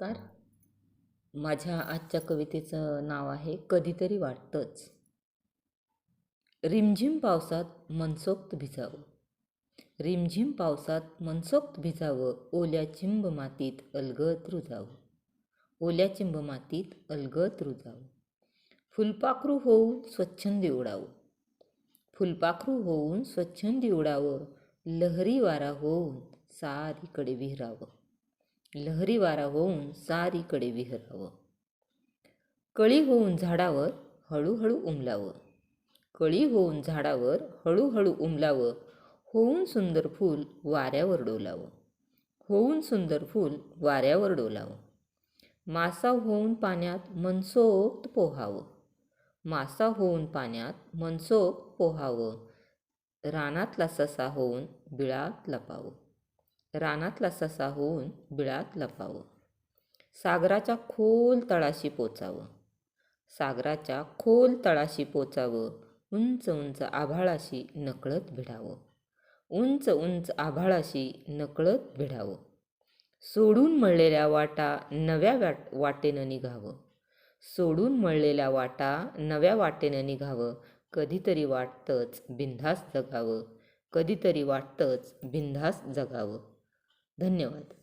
नमस्कार. माझ्या आजच्या कवितेचं नाव आहे कधीतरी वाटतंच. रिमझिम पावसात मनसोक्त भिजावं. रिमझिम पावसात मनसोक्त भिजावं ओल्या चिंब मातीत अलगत रुजावं. ओल्या चिंब मातीत अलगत रुजावं. फुलपाखरू होऊन स्वच्छंदी उडावं. फुलपाखरू होऊन स्वच्छंदी उडावं. लहरी वारा होऊन सारीकडे विहरावं. लहरी वारा होऊन सारीकडे विहरावं. कळी होऊन झाडावर हळूहळू उमलावं. कळी होऊन झाडावर हळूहळू उमलावं. होऊन सुंदर फूल वाऱ्यावर डोलावं. होऊन सुंदर फूल वाऱ्यावर डोलावं. मासा होऊन पाण्यात मनसोक्त पोहावं. मासा होऊन पाण्यात मनसोक्त पोहावं. रानातला ससा होऊन बिळात लपावं. रानातला ससा होऊन बिळात लपावं. सागराच्या खोल तळाशी पोचावं. सागराच्या खोल तळाशी पोचावं. उंच उंच आभाळाशी नकळत भिडावं. उंच उंच आभाळाशी नकळत भिडावं. सोडून मळलेल्या वाटा नव्या वाट वाटेनं निघावं. सोडून मळलेल्या वाटा नव्या वाटेनं निघावं. कधीतरी वाटतंच बिंधास जगावं. कधीतरी वाटतंच बिंधास जगावं. धन्यवाद.